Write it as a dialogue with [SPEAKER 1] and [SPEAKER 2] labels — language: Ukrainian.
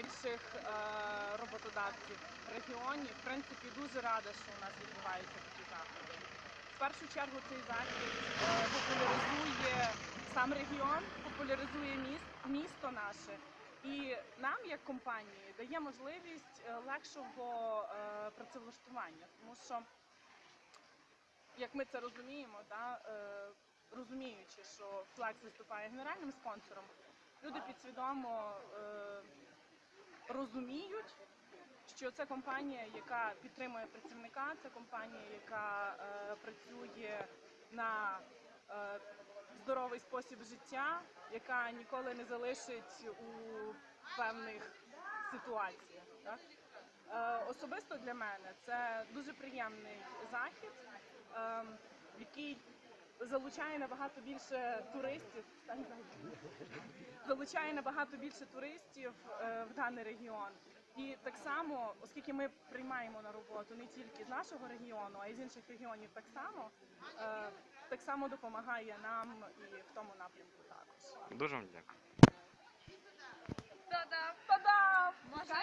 [SPEAKER 1] найбільших е, роботодавців в регіоні. В принципі, дуже рада, що у нас відбуваються такі заходи. В першу чергу цей захід е, популяризує сам регіон, популяризує міст, місто наше. І нам, як компанії, дає можливість е, легшого працевлаштування, тому що, як ми це розуміємо, да, розуміючи, що Flex виступає генеральним спонсором, люди підсвідомо розуміють, що це компанія, яка підтримує працівника, це компанія, яка е, працює на е, здоровий спосіб життя, яка ніколи не залишить у певних ситуаціях. Так? Е, особисто для мене це дуже приємний захід, е, який залучає набагато більше туристів. Залучає набагато більше туристів е, в даний регіон. І так само, оскільки ми приймаємо на роботу не тільки з нашого регіону, а й з інших регіонів так само, е, так само допомагає нам і в тому напрямку також.
[SPEAKER 2] Дуже вам дякую.